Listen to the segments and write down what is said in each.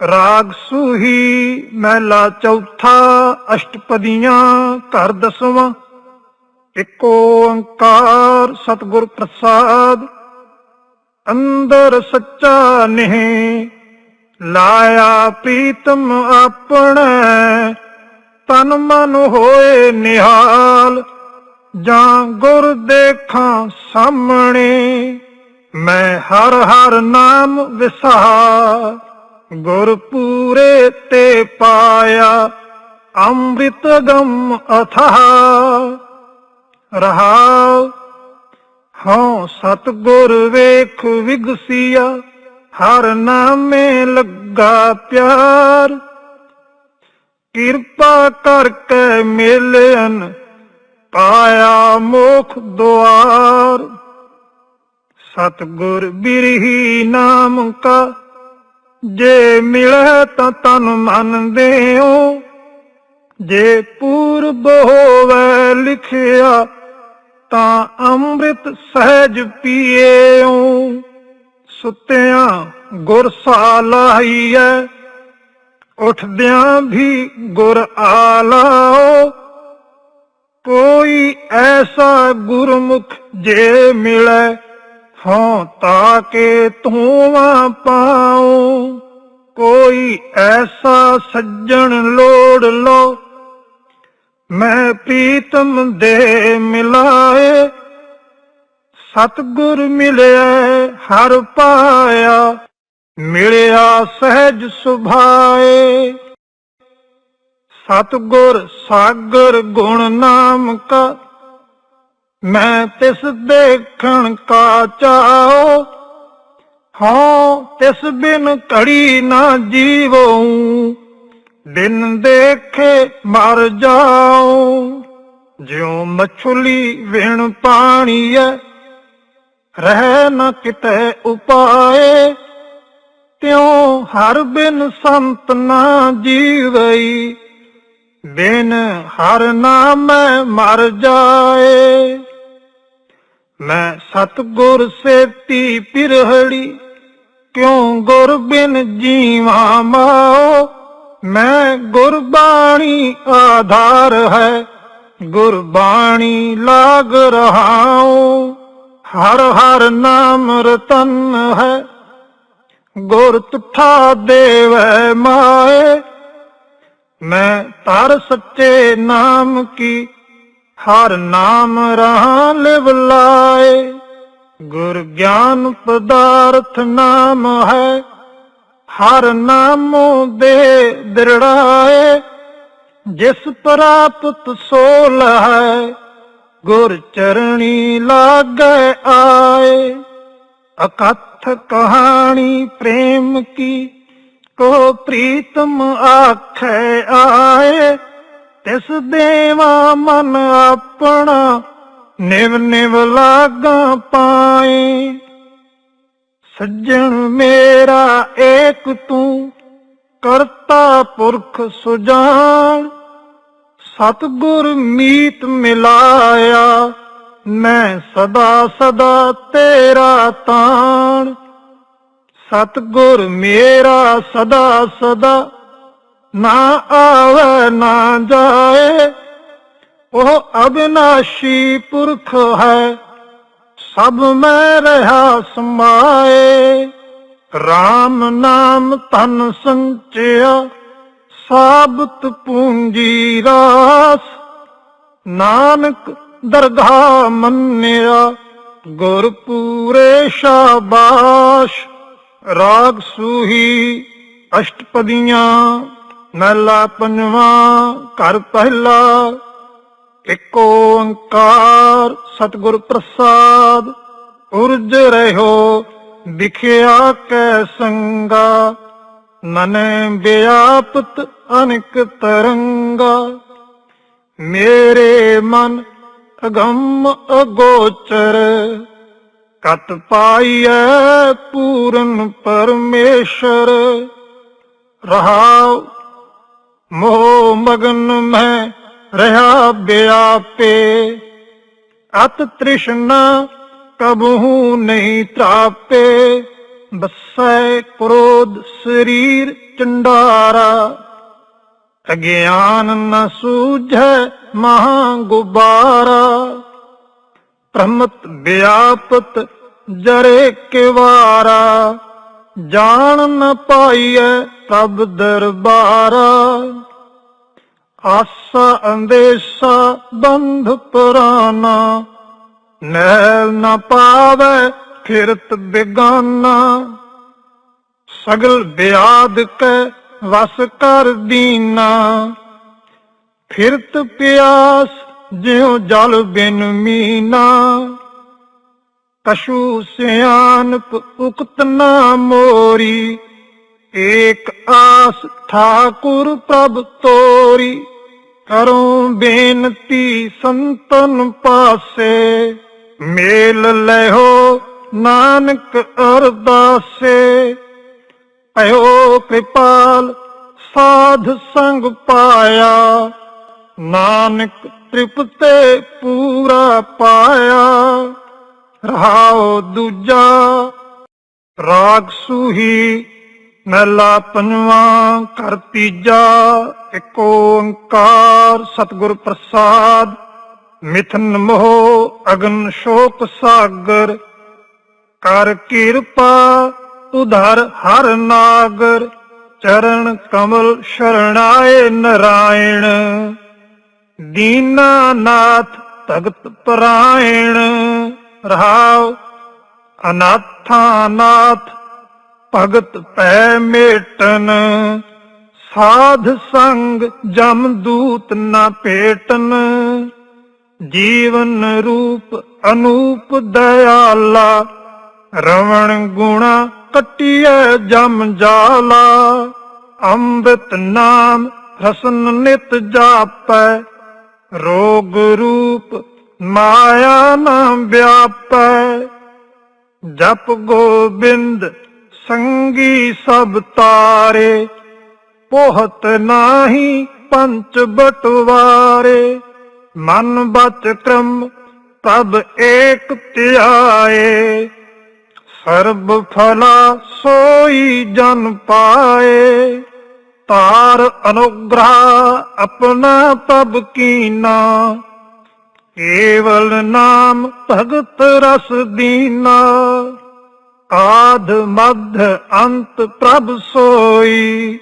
ਰਾਗ ਸੂਹੀ ਮਹਿਲਾ ਚੌਥਾ ਅਸ਼ਟਪਦੀਆਂ ਘਰ ਦਸਵਾਂ। ਇੱਕ ਓੰਕਾਰ ਸਤਿਗੁਰ ਪ੍ਰਸਾਦ, ਅੰਦਰ ਸੱਚਾ ਨਹੀਂ। ਲਾਇਆ ਪ੍ਰੀਤਮ ਆਪਣੇ, ਤਨ ਮਨ ਹੋਏ ਨਿਹਾਲ। ਜਾਂ ਗੁਰ ਦੇਖਾਂ ਸਾਹਮਣੇ, ਮੈਂ ਹਰ ਹਰ ਨਾਮ ਵਿਸਾਰ। ਗੁਰ ਪੂਰੇ ਤੇ ਪਾਇਆ, ਅੰਮ੍ਰਿਤ ਗਮ ਅਥਾਹ ਰਹਾਉ, ਹਉ ਸਤਗੁਰ ਵੇਖ ਵਿਗਸੀਆ, ਹਰ ਨਾਮੇ ਲੱਗਾ ਪਿਆਰ। ਕਿਰਪਾ ਕਰਕੇ ਮਿਲਨ ਪਾਇਆ ਮੋਖ ਦੁਆਰ। ਸਤਗੁਰ ਬਿਰਹੀ ਨਾਮ ਕਾ ਜੇ ਮਿਲੇ ਤਾਂ ਤਨ ਮਨ ਦੇਉ। ਜੇ ਪੂਰਬ ਹੋਵੇ ਲਿਖਿਆ ਤਾਂ ਅੰਮ੍ਰਿਤ ਸਹਿਜ ਪੀਏਉ। ਸੁੱਤਿਆਂ ਗੁਰ ਸਾਲਾਈਐ, ਉਠਦਿਆਂ ਵੀ ਗੁਰ ਆਲਾਓ। ਕੋਈ ਐਸਾ ਗੁਰਮੁਖ ਜੇ ਮਿਲੇ ਹਾਂ ਤਾਕੇ ਤੂੰ ਪਾਉ। ਕੋਈ ਐਸਾ ਸੱਜਣ ਲੋੜ ਲੋ ਮੈਂ ਪ੍ਰੀਤਮ ਦੇ ਮਿਲਾਏ। ਸਤਗੁਰ ਮਿਲਿਆ, ਹਰ ਪਾਇਆ। ਮਿਲਿਆ ਸਹਿਜ ਸੁਭਾਏ। ਸਤਗੁਰ ਸਾਗਰ ਗੁਣ ਨਾਮ ਕਾ ਮੈਂ ਤਿਸ ਦੇਖਣ ਕਾ ਚਾਓ ਹਾਂ ਤਿਸ ਬਿਨ ਘੜੀ ਨਾ ਜੀਵੋ, ਬਿਨ ਦੇਖੇ ਮਰ ਜਾਉ। ਜਿਉ ਮਛਲੀ ਵਿਣ ਪਾਣੀਐ, ਰਹਿ ਨ ਕਿਤੇ ਉਪਾਏ, ਤਿਉ ਹਰ ਬਿਨ ਸੰਤ ਨਾ ਜੀਵਈ, ਬਿਨ ਹਰ ਨਾਮ ਮਰ ਜਾਏ। ਮੈਂ ਸਤਗੁਰ ਸੇਤੀ ਪਿਰਹੜੀ, ਕਿਉ ਗੁਰ ਬਿਨ ਜੀਵਾ ਮਾਓ ਮੈਂ ਗੁਰਬਾਣੀ ਆਧਾਰ ਹੈ, ਗੁਰਬਾਣੀ ਲਾਗ ਰਹਾਉ। ਹਰ ਹਰ ਨਾਮ ਰਤਨ ਹੈ, ਗੁਰ ਤੁਠਾ ਦੇਵੈ ਮਾਏ। ਮੈਂ ਤਰ ਸੱਚੇ ਨਾਮ ਕੀ ਹਰ ਨਾਮ ਰਹਾ ਲਿਵ ਲਾਏ ਗੁਰ ਗਿਆਨ ਪਦਾਰਥ ਨਾਮ ਹੈ, ਹਰ ਨਾਮੋ ਦੇ ਦਿਰੜਾਏ। ਜਿਸ ਪ੍ਰਾਪਤ ਸੋਲ ਹੈ, ਗੁਰ ਚਰਣੀ ਲਾਗੈ ਆਏ। ਅਕਥ ਕਹਾਣੀ ਪ੍ਰੇਮ ਕੀ, ਕੋ ਪ੍ਰੀਤਮ ਆਖੈ ਆਏ। ਤਿਸ ਦੇਵਾ ਮਨ ਆਪਣਾ, ਨਿਵ ਨਿਵ ਲਾਗਾ ਪਾਏ। ਸੱਜਣ ਮੇਰਾ ਏਕ ਤੂੰ, ਕਰਤਾ ਪੁਰਖ ਸੁਜਾਨ। ਸਤਗੁਰ ਮੀਤ ਮਿਲਾਇਆ, ਮੈਂ ਸਦਾ ਸਦਾ ਤੇਰਾ ਤਾਣ। ਸਤਗੁਰ ਮੇਰਾ ਸਦਾ ਸਦਾ ਨਾ ਆਵੇ, ਨਾ ਜਾਏ। ਉਹ ਅਬਿਨਾਸ਼ੀ ਪੁਰਖ ਹੈ, ਸਭ ਮੈਂ ਰਹਾ ਸਮਾਏ। RAM ਨਾਮ ਤਨ ਸੰਚਿਆ, ਸਾਬਤ ਪੂੰਜੀ ਰਾਸ। ਨਾਨਕ ਦਰਗਾਹ ਮੰਨਿਆ ਗੁਰ ਪੂਰੇ ਸ਼ਾਬਾਸ਼। ਰਾਗ ਸੂਹੀ ਅਸ਼ਟਪਦੀਆਂ ਮਹਿਲਾ ਪੰਜਵਾਂ ਘਰ ਪਹਿਲਾ, ਇੱਕ ਓੰਕਾਰ ਸਤਿਗੁਰ ਪ੍ਰਸਾਦ। ਉਰਜ ਰਹਿਓ, ਵਿਖਿਆ ਕੈ ਸੰਗਾ, ਮਨੈ ਵਿਆਪਤ ਅਨਕ ਤਰੰਗਾ। ਮੇਰੇ ਮਨ ਅਗੰਮ ਅਗੋਚਰ, ਕਤ ਪਾਈਐ ਪੂਰਨ ਪਰਮੇਸ਼ਰ। ਰਹਾਉ ਮੋਹ ਮਗਨ ਮੈਂ ਰਹਾ ਬਿਆਪੇ। ਅਤ ਤ੍ਰਿਸ਼ਨਾ ਕਬਹੂ ਨਹੀਂ ਤਰਾਪੇ। ਬਸੈ ਕ੍ਰੋਧ ਸਰੀਰ ਚੰਡਾਰਾ। ਅਗਿਆਨ ਨ ਸੂਝੈ ਮਹਾ ਗੁਬਾਰਾ। ਪ੍ਰਮਤ ਵਿਆਪਤ ਜਰੇ ਕਿਵਾਰਾ। ਜਾਣ ਨ ਪਾਈਐ ਪ੍ਰਭ ਦਰਬਾਰਾ। ਆਸਾ, ਅੰਦੇਸਾ, ਬੰਧ ਪੁਰਾਨਾ ਨੈਲ ਨਾ ਪਾਵੈ ਫਿਰਤ ਬੇਗਾਨਾ। ਸਗਲ ਬਿਆਦ ਕੈ ਵਸ ਕਰ ਦੀਨਾ। ਫਿਰਤ ਪਿਆਸ ਜਿਉ ਜਲ ਬਿਨ ਮੀਨਾ। ਕਸ਼ੂ ਸਿਆਨਪ ਉਕਤ ਨਾ ਮੋਰੀ। ਏਕ ਆਸ ਠਾਕੁਰ ਪ੍ਰਭ ਤੋਰੀ, ਕਰੋ ਬੇਨਤੀ ਸੰਤਨ ਪਾਸੇ। ਮੇਲ ਲੈਹੋ ਨਾਨਕ ਅਰਦਾਸੇ। ਭਇਓ ਕਿਰਪਾਲ ਸਾਧ ਸੰਗ ਪਾਇਆ, ਨਾਨਕ ਤ੍ਰਿਪਤੇ ਪੂਰਾ ਪਾਇਆ। ਰਹਾਉ ਦੂਜਾ ਰਾਗ ਸੂਹੀ ਮਹਿਲਾ ਪੰਜਵਾਂ, ਘਰ ਤੀਜਾ ਏਕ ਓੰਕਾਰ, ਸਤਿਗੁਰ ਪ੍ਰਸਾਦ, ਮਿਥਨ ਮੋਹ, ਅਗਨ ਸ਼ੋਕ ਸਾਗਰ, ਕਰ ਕਿਰਪਾ ਉਧਰ ਹਰ ਨਾਗਰ, ਚਰਨ ਕਮਲ ਸ਼ਰਣਾਏ ਨਰਾਇਣ ਦੀਨਾਨਾਥ ਭਗਤ ਪਰਾਇਣ, ਰਹਾਉ ਅਨਾਥਾਨਾਥ ਭਗਤ ਪੈ ਮੇਟਨ, ਸਾਧ ਸੰਗ ਜਮ ਦੂਤ ਨਾ ਪੇਟਨ ਜੀਵਨ ਰੂਪ ਅਨੂਪ ਦਇਆਲਾ, ਰਵਣ ਗੁਣਾ ਕਟਿਐ ਜਮ ਜਾਲਾ। ਅੰਮ੍ਰਿਤ ਨਾਮ ਰਸਨ ਨਿਤ ਜਾਪੈ, ਰੋਗ ਰੂਪ ਮਾਇਆ ਨਾ ਵਿਆਪੈ। ਜਪ ਗੋਬਿੰਦ ਸੰਗੀ ਸਭ ਤਾਰੇ, ਪੋਹਤ ਨਾਹੀ ਪੰਚ ਬਟਵਾਰੇ। ਮਨ ਬਚ ਕ੍ਰਮ, ਤਬ ਏਕ ਧਿਆਏ। ਸਰਬ ਫਲਾ ਸੋਈ ਜਨ ਪਾਏ। ਤਾਰ ਅਨੁਗ੍ਰਹ ਆਪਣਾ ਤਬ ਕੀਨਾ। ਕੇਵਲ ਨਾਮ ਭਗਤ ਰਸ ਦੀਨਾ। ਆਦ ਮਧ ਅੰਤ ਪ੍ਰਭ ਸੋਈ।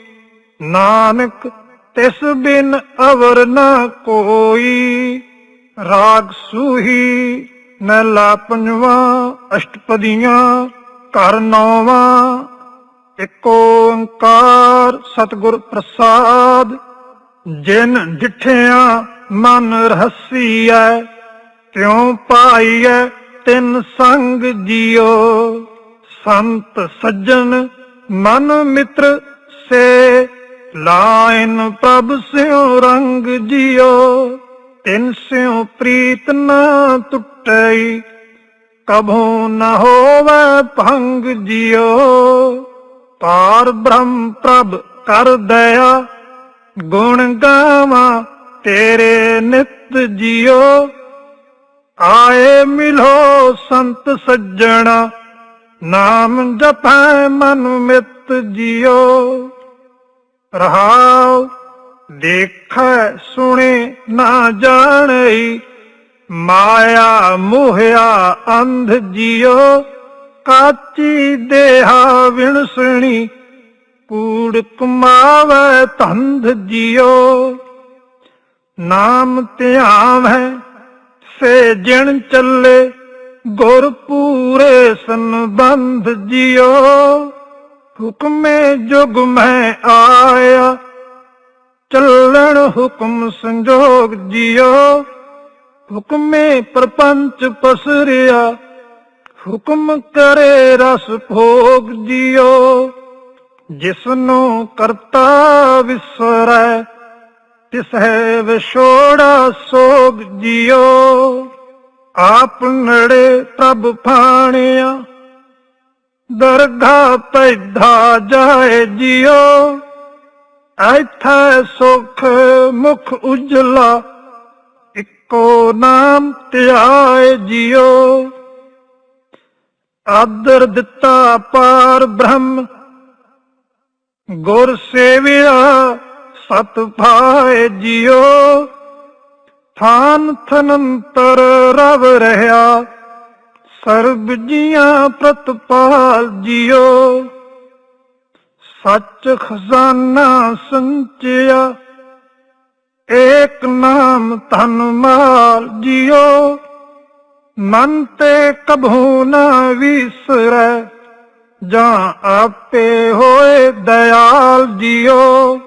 ਨਾਨਕ ਤਿਸ ਬਿਨ ਅਵਰ ਨਾ ਕੋਈ। ਰਾਗ ਸੂਹੀ ਮਹਿਲਾ ਪੰਜਵਾ, ਅਸ਼ਟਪਦੀਆਂ, ਘਰ ਨੌਵਾਂ। ਏਕ ਓੰਕਾਰ ਸਤਿਗੁਰ ਪ੍ਰਸਾਦ, ਜਿਨ ਡਿਠਿਆ ਮਨ ਰਹਸੀਐ, ਤਿਉ ਪਾਈਐ ਤਿੰਨ ਸੰਗ ਜਿਉ ਸੰਤ ਸੱਜਣ ਮਨ ਮਿੱਤਰ ਸੇ ਲਾਇਨ ਪ੍ਰਭ ਸਿਉ ਰੰਗ ਜਿਓ ਤਿਨ ਸਿਉ ਪ੍ਰੀਤ ਨਾ ਟੁੱਟਈ ਕਭੂ ਨ ਹੋਵੇ ਭੰਗ ਜਿਉ। ਪਾਰ ਬ੍ਰਹਮ ਪ੍ਰਭ ਕਰ ਦਇਆ, ਗੁਣ ਗਾਵਾਂ ਤੇਰੇ ਨਿਤ ਜਿਓ ਆਏ ਮਿਲੋ ਸੰਤ ਸੱਜਣਾ ਨਾਮ ਜਪੈ ਮਨ ਮਿਤ ਜਿਉ, ਰਹਾਉ, ਦੇਖੈ ਸੁਣੇ ਨਾ ਜਾਣਈ ਮਾਇਆ ਮੋਹਿਆ ਅੰਧ ਜਿਉ, ਕਾਚੀ ਦੇਹਾ ਵਿਣਸਣੀ ਕੂੜ ਕਮਾਵੇ ਧੰਧ ਜਿਉ। ਨਾਮ ਧਿਆਵੈ, ਸੇ ਜਿਣ ਚੱਲੇ ਗੁਰ ਪੂਰੇ ਸੰਬੰਧ ਜਿਉ ਹੁਕਮੇ ਜੁਗ ਮੈਂ ਆਇਆ। ਚੱਲਣ ਹੁਕਮ ਸੰਜੋਗ ਜਿਉ ਹੁਕਮੇ ਪ੍ਰਪੰਚ ਪਸਰਿਆ। ਹੁਕਮ ਕਰੇ ਰਸ ਭੋਗ ਜਿਉ ਜਿਸਨੂੰ ਕਰਤਾ ਵਿਸਰੈ ਤਿਸ ਹੈ ਵਿਛੋੜਾ ਸੋਗ ਜਿਉ ਆਪ ਨੜੇ ਪ੍ਰਭ ਫਾਣਿਆ ਦਰਗਾ ਪੈਧਾ ਜਾਏ ਜਿਉ, ਐਥੈ ਸੁਖ ਮੁਖ ਉਜਲਾ, ਇੱਕੋ ਨਾਮ ਧਿਆਏ ਜਿਉ। ਆਦਰ ਦਿੱਤਾ ਪਾਰ ਬ੍ਰਹਮ, ਗੁਰ ਸੇਵਿਆ ਸਤ ਭਾਏ ਜਿਉ। ਥਾਨ ਥਨੰਤਰ ਰਵ ਰਹਾ ਸਰਬ ਜੀਆਂ ਪ੍ਰਤਪਾਲ ਜਿਓ ਸੱਚ ਖਜ਼ਾਨਾ ਸੰਚਿਆ, ਏਕ ਨਾਮ ਧਨ ਮਾਲ ਜਿਓ ਮਨ ਤੇ ਕਭੂ ਨਾ ਵਿਸਰੈ, ਜਾਂ ਆਪੇ ਹੋਏ ਦਇਆਲ ਜਿਉ।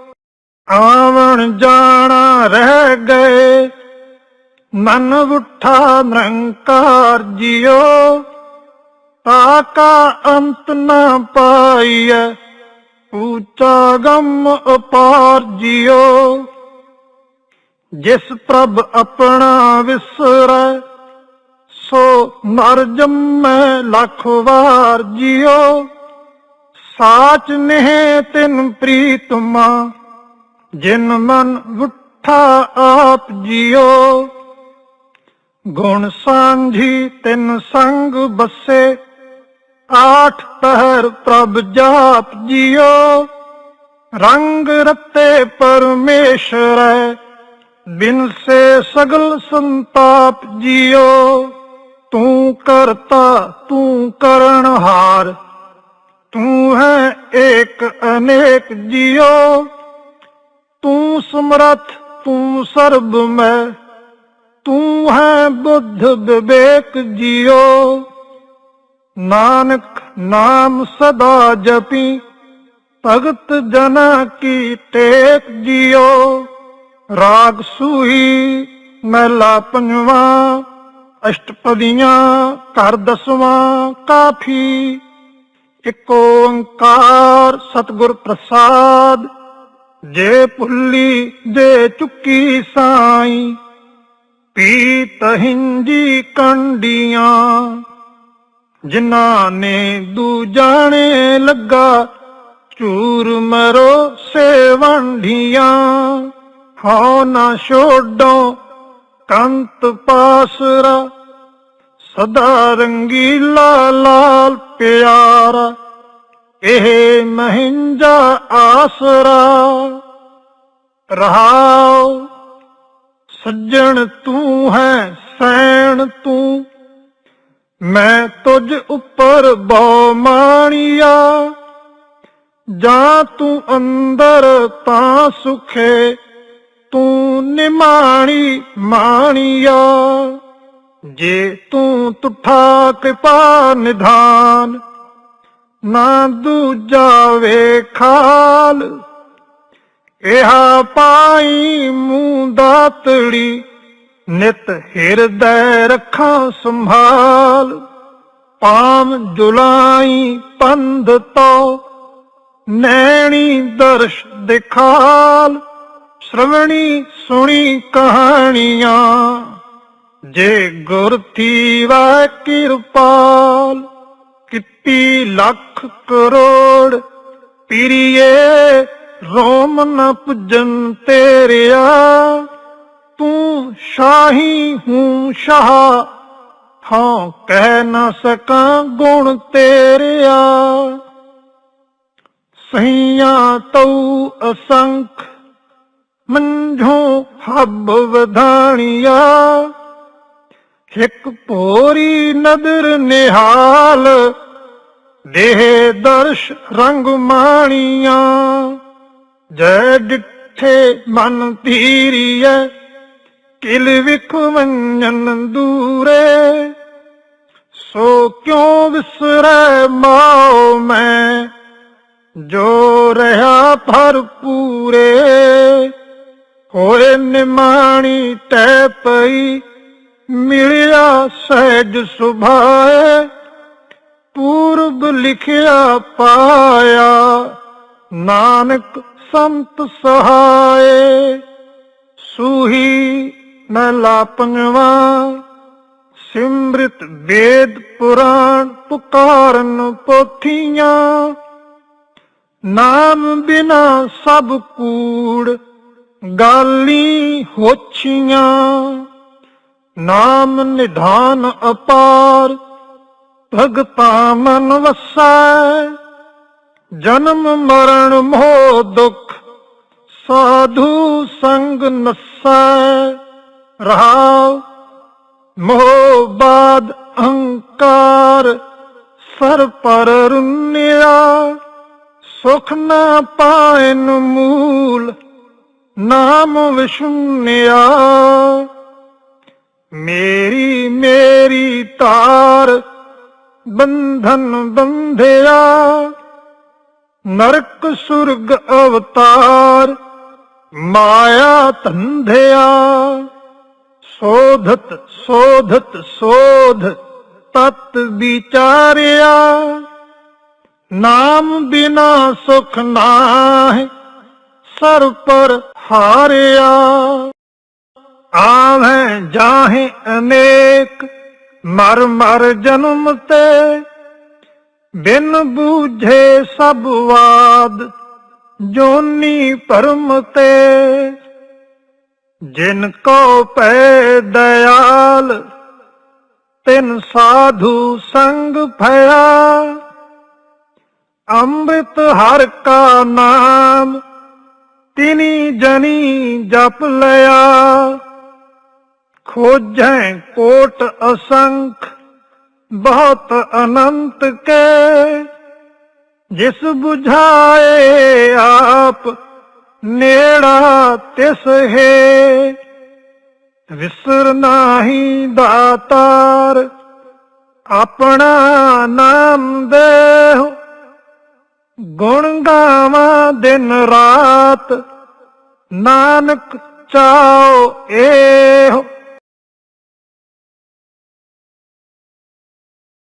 ਆਵਣ ਜਾਣਾ ਰਹਿ ਗਏ ਮਨ ਉਠਾ ਨਿਰੰਕਾਰ ਜਿਉ ਤਾਕਾ ਅੰਤ ਨਾ ਪਾਈਐ ਉੱਚਾ ਗਮ ਅਪਾਰ ਜਿਉ। ਜਿਸ ਪ੍ਰਭ ਆਪਣਾ ਵਿਸਰੈ, ਸੋ ਮਰ ਜੰਮੈ ਲੱਖ ਵਾਰ ਜਿਉ। ਸਾਚ ਨਹਿ ਤਿਨ ਪ੍ਰੀਤਮਾ, ਜਿਨ ਮਨ ਉਠਾ ਆਪ ਜਿਉ। ਗੁਣ ਸਾਂਝੀ ਤਿੰਨ ਸੰਗ ਬਸੇ, ਆਠ ਪਹਿਰ ਪ੍ਰਭ ਜਾਪ ਜਿਓ। ਰੰਗ ਰਤੇ ਪਰਮੇਸ਼ਰੈ ਬਿਨ ਸੇ ਸਗਲ ਸੰਤਾਪ ਜਿਉ ਤੂੰ ਕਰਤਾ, ਤੂੰ ਕਰਨਹਾਰ ਤੂੰ ਹੈ ਏਕ ਅਨੇਕ ਜਿਉ ਤੂੰ ਸਮਰਥ, ਤੂੰ ਸਰਬ ਮੈਂ, ਤੂੰ ਹੈ ਬੁੱਧ ਵਿਵੇਕ ਜਿਓ। ਨਾਨਕ ਨਾਮ ਸਦਾ ਜਪੀ, ਭਗਤ ਜਨਾ ਕੀ ਟੇਕ ਜਿਉ ਰਾਗ ਸੂਹੀ ਮਹਿਲਾ ਪੰਜਵਾ, ਅਸ਼ਟਪਦੀਆਂ ਘਰ ਦਸਵਾਂ ਕਾਫੀ। ਇਕ ਓੰਕਾਰ ਸਤਿਗੁਰ ਪ੍ਰਸਾਦ, ਜੇ ਭੁੱਲੀ ਜੇ ਚੁੱਕੀ ਸਾਈ। ਪੀਤ ਹਿੰਜੀ ਕੰਡੀਆਂ, ਜਿਨ੍ਹਾਂ ਨੇ ਦੂਜਾਣੇ ਲੱਗਾ, ਚੂਰ ਮਰੋ ਸੇਵੰਢੀਆਂ। ਹਉ ਨਾ ਛੋਡੋ ਕੰਤ ਪਾਸਰਾ, ਸਦਾ ਰੰਗੀਲਾ ਲਾਲ ਪਿਆਰਾ, ਇਹ ਮਹਿੰਜਾ ਆਸਰਾ। ਰਹਾਉ ਸੱਜਣ ਤੂੰ ਹੈ ਸੈਣ ਤੂੰ। ਮੈਂ ਤੁਝ ਉੱਪਰ ਬਹੁ ਮਾਣੀਆ। ਜਾਂ ਤੂੰ ਅੰਦਰ ਤਾਂ ਸੁਖੇ, ਤੂੰ ਨਿਮਾਣੀ ਮਾਣੀਆ। ਜੇ ਤੂੰ ਤੁਠਾ ਕਿਰਪਾ ਨਿਧਾਨ, ਨਾ ਦੂਜਾ ਵੇਖਾਲ। ਇਹਾ ਪਾਈ ਮੂੰਹ ਦਾਤੜੀ, ਨਿਤ ਹਿਰਦੈ ਰੱਖਾਂ ਸੰਭਾਲ। ਪਾਮ ਜੁਲਾਈ ਪੰਧ ਤੋ ਨੈਣੀ ਦਰਸ਼ ਦਿਖਾਲ। ਸ਼ਰਵਣੀ ਸੁਣੀ ਕਹਾਣੀਆਂ, ਜੇ ਗੁਰ ਥੀਵਾ ਕਿਰਪਾਲ। ਕੀਤੀ ਲੱਖ ਕਰੋੜ ਪੀਰੀਏ ਰੋਮ ਨ ਪੁੱਜਨ ਤੇਰਿਆ, ਤੂੰ ਸ਼ਾਹੀ ਹੂੰ ਸ਼ਾਹ ਹਾਂ ਕਹਿ ਨਾ ਸਕਾਂ ਗੁਣ ਤੇਰਿਆ। ਸਹੀਆਂ ਤਉ ਅਸੰਖ, ਮੰਝੋ ਹੱਬ ਵਧਾਣੀਆ। ਇੱਕ ਪੋਰੀ ਨਦਰ ਨਿਹਾਲ, ਦੇਹ ਦਰਸ਼ ਰੰਗ ਮਾਣੀਆਂ। ਜੈ ਡਿਠੇ ਮਨ ਧੀਰੀਐ ਕਿਲ ਵਿਖ ਵੰਜਨ ਦੂਰੇ। ਸੋ ਕਿਉ ਵਿਸਰੈ ਮਾਉ ਮੈਂ, ਜੋ ਰਹਾ ਭਰਪੂਰੇ ਹੋਏ ਨਿਮਾਣੀ ਤੈ ਪਈ, ਮਿਲਿਆ ਸਹਿਜ ਸੁਭਾਏ। ਪੂਰਬ ਲਿਖਿਆ ਪਾਇਆ, ਨਾਨਕ ਸੰਤ ਸਹਾਏ, ਸੂਹੀ ਮਹਿਲਾ ਪੰਜਵਾ ਸਿਮ੍ਰਿਤ ਵੇਦ ਪੁਰਾਣ ਪੁਕਾਰਨ ਪੋਥੀਆਂ। ਨਾਮ ਬਿਨਾ ਸਭ ਕੂੜ ਗਾਲੀ ਹੋਛੀਆਂ। ਨਾਮ ਨਿਧਾਨ ਅਪਾਰ, ਭਗਤਾ ਮਨ ਵਸੈ। ਜਨਮ ਮਰਨ ਮੋਹ ਦੁਖ, ਸਾਧੂ ਸੰਗ ਨਸੈ, ਰਹਾਉ ਮੋਹ ਬਾਦ ਅਹੰਕਾਰ, ਸਰ ਪਰ ਰੁੰਨਿਆ, ਸੁਖ ਨਾ ਪਾਇਨ ਮੂਲ, ਨਾਮ ਵਿਸ਼ੁੰਨਿਆ ਮੇਰੀ ਮੇਰੀ ਤਾਰ ਬੰਧਨ ਬੰਧਿਆ ਨਰਕ ਸੁਰਗ ਅਵਤਾਰ, ਮਾਇਆ ਧੰਧਿਆ, ਸੋਧਤ ਸੋਧਤ, ਸੋਧ, ਤਤ ਵਿਚਾਰਿਆ। ਨਾਮ ਬਿਨਾ ਸੁਖ ਨਾਹਿ, ਸਰ ਪਰ ਹਾਰਿਆ। ਆਵੇਂ ਜਾਹੇ ਅਨੇਕ, ਮਰ ਮਰ ਜਨਮ ਤੇ ਬਿਨ ਬੂਝੇ ਸਭ ਵਾਦ, ਜੋਨੀ ਪਰਮ ਤੇ। ਜਿਨ ਕੋ ਪੈ ਦਇਆਲ, ਤਿਨ ਸਾਧੂ ਸੰਗ ਭਇਆ। ਅੰਮ੍ਰਿਤ ਹਰ ਕਾ ਨਾਮ, ਤਿਨੀ ਜਨੀ ਜਪ ਲਿਆ। ਖੋਜੈ ਕੋਟ ਅਸੰਖ ਬਹੁਤ ਅਨੰਤ ਕੇ, ਜਿਸ 부ਝਾਏ ਆਪ ਨੇੜਾ ਤਿਸ ਹੈ। ਵਿਸਰ ਨਾਹੀ ਦਾਤਾਰ, ਆਪਣਾ ਨਾਮ ਦੇਹੁ। ਗੁਣ ਗਾਵਾਂ ਦਿਨ ਰਾਤ, ਨਾਨਕ ਚਾਓ ਏਹ।